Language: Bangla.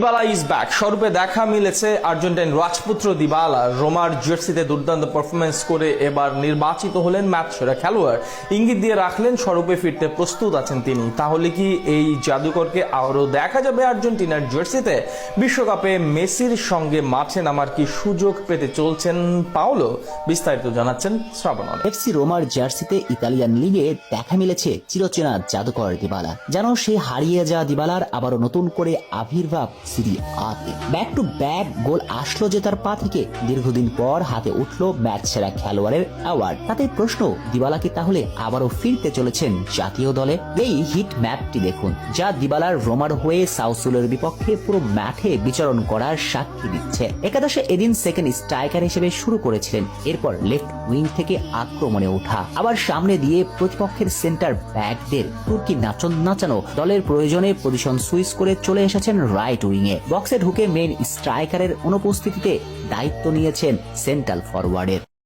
দিবালা ইজ ব্যাক স্বরূপে দেখা মিলেছে আর্জেন্টাইন রাজপুত্র দিবালা। রোমার জার্সিতে দুর্দান্ত পারফরমেন্স করে এবার নির্বাচিত হলেন ম্যাচ সেরা খেলোয়াড়। ইঙ্গিত দিয়ে রাখলেন স্বরূপে ফিরতে প্রস্তুত আছেন তিনি। তাহলে কি এই জাদুকরকে আরও দেখা যাবে আর্জেন্টিনার জার্সিতে? বিশ্বকাপে মেসির সঙ্গে মাঠে নামার কি সুযোগ পেতে চলছেন পাওলো? বিস্তারিত জানাচ্ছেন শ্রাবণ। এফসি রোমার জার্সিতে ইতালিয়ান লিগে দেখা মিলেছে চিরচেনা জাদুকর দিবালা। যেন সে হারিয়ে যাওয়া দিবালার আবারও নতুন করে আবির্ভাব সিরি আতে ব্যাক টু ব্যাক গোল আসলো যে তার পা থেকে। দীর্ঘদিন পর হাতে উঠল ম্যাচ সেরা খেলোয়াড়ের অ্যাওয়ার্ড তাতে প্রশ্ন দিবালা কি তাহলে আবারও ফিরতে চলেছেন জাতীয় দলে? এই হিট ম্যাপটি দেখুন, যা দিবালার রোমার হয়ে সাউসুলের বিপক্ষে পুরো মাঠে বিচরণ করার সাক্ষী দিচ্ছে। একাদশে এদিন সেকেন্ড স্ট্রাইকার হিসেবে শুরু করেছিলেন, এরপর লেফট উইং থেকে আক্রমণে ওঠা। আবার সামনে দিয়ে প্রতিপক্ষের সেন্টার ব্যাকদের তুর্কি নাচন নাচানো দলের প্রয়োজনে পজিশন সুইচ করে চলে এসেছেন রাইট উইং এ বক্সে ঢুকে মেন স্ট্রাইকারের অনুপস্থিতিতে দায়িত্ব নিয়েছেন সেন্ট্রাল ফরওয়ার্ডের